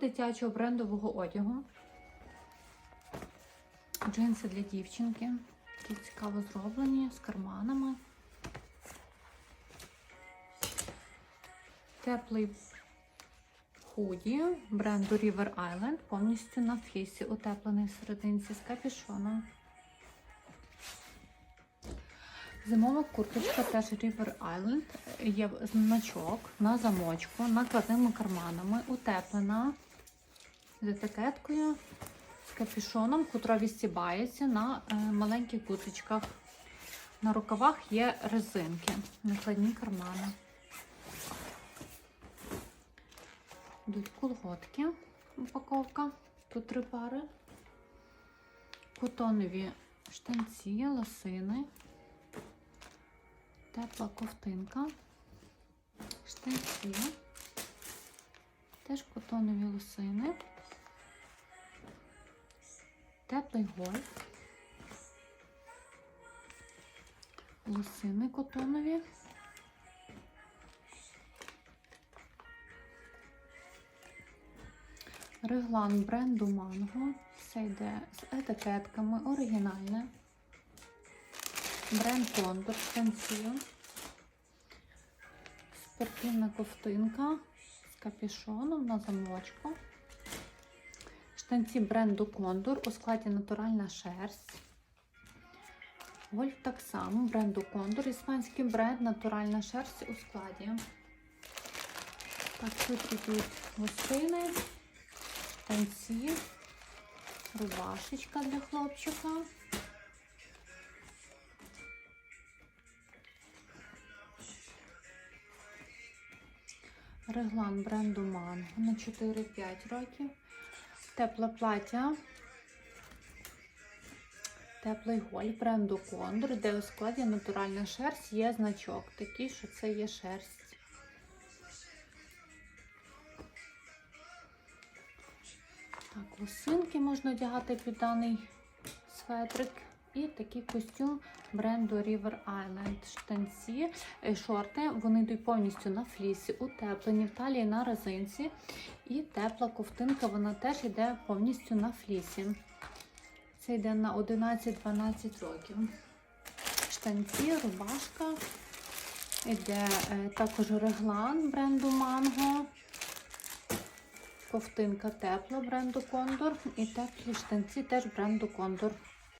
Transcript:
дитячого брендового одягу. Джинси для дівчинки. Такі цікаво зроблені з карманами. Теплий худі бренду River Island повністю на флісі, утеплений всерединці з капюшоном. Зимова курточка теж River Island. Є значок на замочку, накладними карманами, утеплена з етикеткою, з капюшоном, котра відстібається на е, маленьких гудзичках. На рукавах є резинки, накладні кармани. Йдуть колготки, упаковка. Тут три пари. Котонові штанці, лосини. Тепла ковтинка. Штанці. Теж котонові лосини. Теплий гольф. Лосини котонові. Реглан бренду Манго. Все йде з етикетками, оригінальне. Бренд Кондор штанці. Спортивна ковтинка з капюшоном на замочку. Штанці бренду Кондор у складі натуральна шерсть. Гольф так само бренду Кондор. Іспанський бренд натуральна шерсть у складі. Так, тут йдуть гостини, штанці, рубашечка для хлопчика. Реглан бренду Манго на 4-5 років. Тепле плаття. Теплий голь бренду Кондор, де у складі натуральна шерсть є значок. Такий, що це є шерсть. Так, лосинки можна одягати під даний светрик. І такий костюм бренду River Island. Штанці, е, шорти, вони йдуть повністю на флісі, утеплені в талії на резинці. І тепла ковтинка, вона теж йде повністю на флісі. Це йде на 11-12 років. Штанці, рубашка. Йде е, також реглан бренду Манго. Ковтинка тепла бренду Кондор. І теплі штанці теж бренду Кондор.